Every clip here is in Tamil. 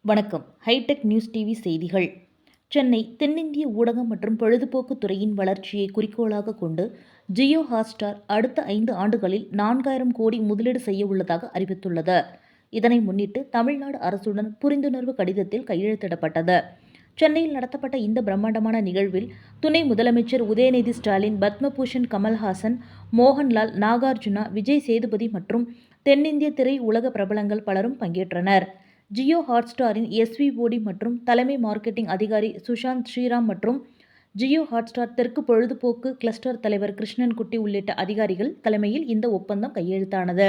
வணக்கம். ஹைடெக் நியூஸ் டிவி செய்திகள். சென்னை தென்னிந்திய ஊடகம் மற்றும் பொழுதுபோக்கு துறையின் வளர்ச்சியை குறிக்கோளாக கொண்டு ஜியோ ஹாட்ஸ்டார் அடுத்த ஐந்து ஆண்டுகளில் நான்காயிரம் கோடி முதலீடு செய்ய உள்ளதாக அறிவித்துள்ளது. இதனை முன்னிட்டு தமிழ்நாடு அரசுடன் புரிந்துணர்வு கடிதத்தில் கையெழுத்திடப்பட்டது. சென்னையில் நடத்தப்பட்ட இந்த பிரம்மாண்டமான நிகழ்வில் துணை முதலமைச்சர் உதயநிதி ஸ்டாலின் பத்மபூஷன் கமல்ஹாசன் மோகன்லால் நாகார்ஜுனா விஜய் சேதுபதி மற்றும் தென்னிந்திய திரை உலக பிரபலங்கள் பலரும் பங்கேற்றனர். ஜியோ ஹாட்ஸ்டாரின் எஸ்விஓடி மற்றும் தலைமை மார்க்கெட்டிங் அதிகாரி சுஷாந்த் ஸ்ரீராம் மற்றும் ஜியோ ஹாட்ஸ்டார் தெற்கு பொழுதுபோக்கு கிளஸ்டர் தலைவர் கிருஷ்ணன்குட்டி உள்ளிட்ட அதிகாரிகள் தலைமையில் இந்த ஒப்பந்தம் கையெழுத்தானது.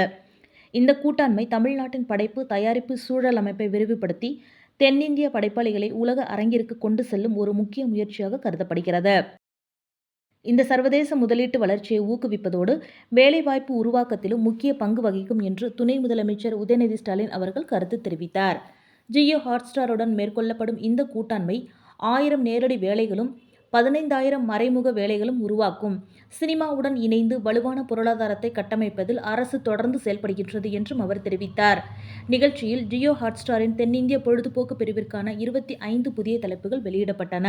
இந்த கூட்டாண்மை தமிழ்நாட்டின் படைப்பு தயாரிப்பு சூழல் அமைப்பை விரிவுபடுத்தி தென்னிந்திய படைப்பாளிகளை உலக அரங்கிற்கு கொண்டு செல்லும் ஒரு முக்கிய முயற்சியாக கருதப்படுகிறது. இந்த சர்வதேச முதலீட்டு வளர்ச்சியை ஊக்குவிப்பதோடு வேலைவாய்ப்பு உருவாக்கத்திலும் முக்கிய பங்கு வகிக்கும் என்று துணை முதலமைச்சர் உதயநிதி ஸ்டாலின் அவர்கள் கருத்து தெரிவித்தார். ஜியோ ஹாட்ஸ்டாருடன் மேற்கொள்ளப்படும் இந்த கூட்டாண்மை ஆயிரம் நேரடி வேலைகளும் பதினைந்தாயிரம் மறைமுக வேலைகளும் உருவாக்கும். சினிமாவுடன் இணைந்து வலுவான பொருளாதாரத்தை கட்டமைப்பதில் அரசு தொடர்ந்து செயல்படுகின்றது என்றும் அவர் தெரிவித்தார். நிகழ்ச்சியில் ஜியோ ஹாட்ஸ்டாரின் தென்னிந்திய பொழுதுபோக்கு பிரிவிற்கான இருபத்தி ஐந்து புதிய தலைப்புகள் வெளியிடப்பட்டன.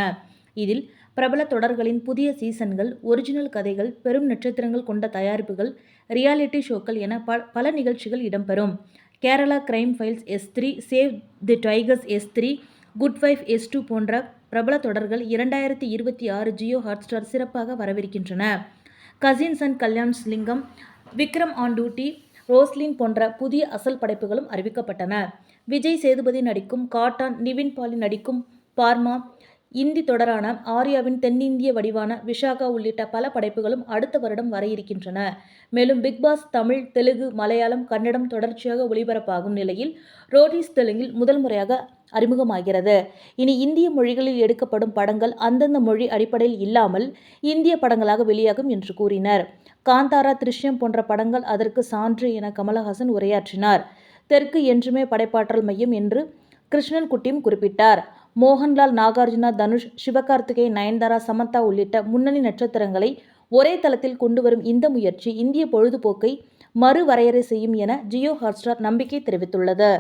இதில் பிரபல தொடர்களின் புதிய சீசன்கள் ஒரிஜினல் கதைகள் பெரும் நட்சத்திரங்கள் கொண்ட தயாரிப்புகள் ரியாலிட்டி ஷோக்கள் என பல நிகழ்ச்சிகள் இடம்பெறும். Kerala crime files S three save the tigers S three good wife S two போன்ற பிரபல தொடர்கள் இரண்டாயிரத்தி இருபத்தி ஆறு ஜியோ ஹாட்ஸ்டார் சிறப்பாக வரவிருக்கின்றன. கசின்ஸ் அண்ட் கல்யாண் லிங்கம் விக்ரம் ஆன் டியூட்டி ரோஸ்லின் போன்ற புதிய அசல் படைப்புகளும் அறிவிக்கப்பட்டன. விஜய் சேதுபதி நடிக்கும் காட்டான் நிவின் பாலி நடிக்கும் பார்மா இந்தி தொடரான ஆர்யாவின் தென்னிந்திய வடிவான விஷாகா உள்ளிட்ட பல படைப்புகளும் அடுத்த வருடம் வர இருக்கின்றன. மேலும் பிக் பாஸ் தமிழ் தெலுங்கு மலையாளம் கன்னடம் தொடர்ச்சியாக ஒளிபரப்பாகும் நிலையில் ரோடிஸ் தெலுங்கில் முதல் முறையாக அறிமுகமாகிறது. இனி இந்திய மொழிகளில் எடுக்கப்படும் படங்கள் அந்தந்த மொழி அடிப்படையில் இல்லாமல் இந்திய படங்களாக வெளியாகும் என்று கூறினர். காந்தாரா திருஷ்யம் போன்ற படங்கள் அதற்கு சான்று என கமலஹாசன் உரையாற்றினார். தெற்கு என்றுமே படைப்பாற்றல் மையம் என்று கிருஷ்ணன் குட்டியும் குறிப்பிட்டார். மோகன்லால் நாகார்ஜுனா தனுஷ் சிவகார்த்திகேயன் நயன்தாரா சமந்தா உள்ளிட்ட முன்னணி நட்சத்திரங்களை ஒரே தளத்தில் கொண்டு வரும் இந்த முயற்சி இந்திய பொழுதுபோக்கை மறுவரையறை செய்யும் என ஜியோ ஹாட்ஸ்டார் நம்பிக்கை தெரிவித்துள்ளது.